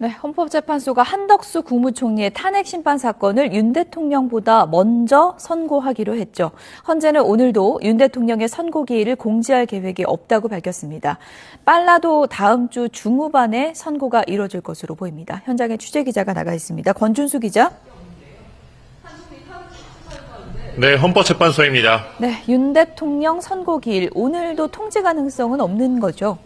네, 헌법재판소가 한덕수 국무총리의 탄핵 심판 사건을 윤 대통령보다 먼저 선고하기로 했죠. 헌재는 오늘도 윤 대통령의 선고 기일을 공지할 계획이 없다고 밝혔습니다. 빨라도 다음 주 중후반에 선고가 이뤄질 것으로 보입니다. 현장에 취재 기자가 나가 있습니다. 권준수 기자. 네, 헌법재판소입니다. 네, 윤 대통령 선고 기일 오늘도 통제 가능성은 없는 거죠.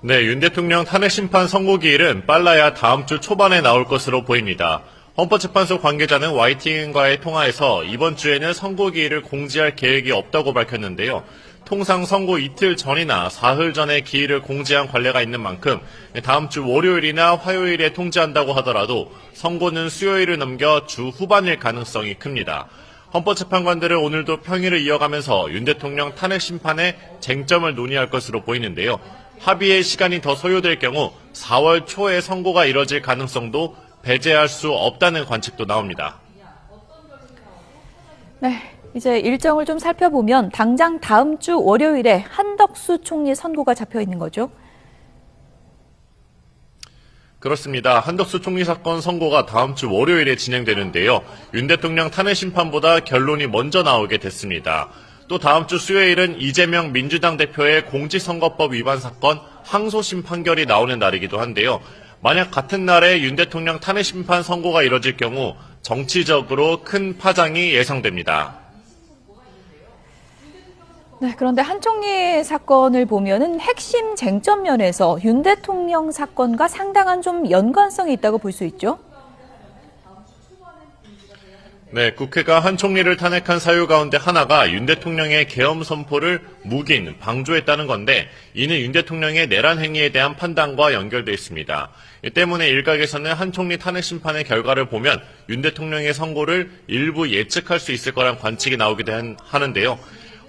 네, 윤 대통령 탄핵 심판 선고 기일은 빨라야 다음 주 초반에 나올 것으로 보입니다. 헌법재판소 관계자는 YTN과의 통화에서 이번 주에는 선고 기일을 공지할 계획이 없다고 밝혔는데요. 통상 선고 이틀 전이나 사흘 전에 기일을 공지한 관례가 있는 만큼 다음 주 월요일이나 화요일에 통지한다고 하더라도 선고는 수요일을 넘겨 주 후반일 가능성이 큽니다. 헌법재판관들은 오늘도 평일을 이어가면서 윤 대통령 탄핵 심판의 쟁점을 논의할 것으로 보이는데요. 합의의 시간이 더 소요될 경우 4월 초에 선고가 이뤄질 가능성도 배제할 수 없다는 관측도 나옵니다. 네, 이제 일정을 좀 살펴보면 당장 다음 주 월요일에 한덕수 총리 선고가 잡혀 있는 거죠. 그렇습니다. 한덕수 총리 사건 선고가 다음 주 월요일에 진행되는데요. 윤 대통령 탄핵 심판보다 결론이 먼저 나오게 됐습니다. 또 다음 주 수요일은 이재명 민주당 대표의 공직선거법 위반 사건 항소심 판결이 나오는 날이기도 한데요. 만약 같은 날에 윤 대통령 탄핵 심판 선고가 이뤄질 경우 정치적으로 큰 파장이 예상됩니다. 네, 그런데 한 총리 사건을 보면은 핵심 쟁점 면에서 윤 대통령 사건과 상당한 좀 연관성이 있다고 볼 수 있죠. 네, 국회가 한 총리를 탄핵한 사유 가운데 하나가 윤 대통령의 계엄 선포를 묵인, 방조했다는 건데 이는 윤 대통령의 내란 행위에 대한 판단과 연결돼 있습니다. 이 때문에 일각에서는 한 총리 탄핵 심판의 결과를 보면 윤 대통령의 선고를 일부 예측할 수 있을 거란 관측이 나오기도 한- 하는데요.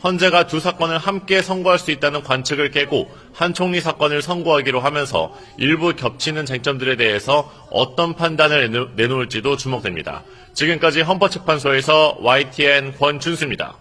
헌재가 두 사건을 함께 선고할 수 있다는 관측을 깨고 한 총리 사건을 선고하기로 하면서 일부 겹치는 쟁점들에 대해서 어떤 판단을 내놓- 내놓을지도 주목됩니다. 지금까지 헌법재판소에서 YTN 권준수입니다.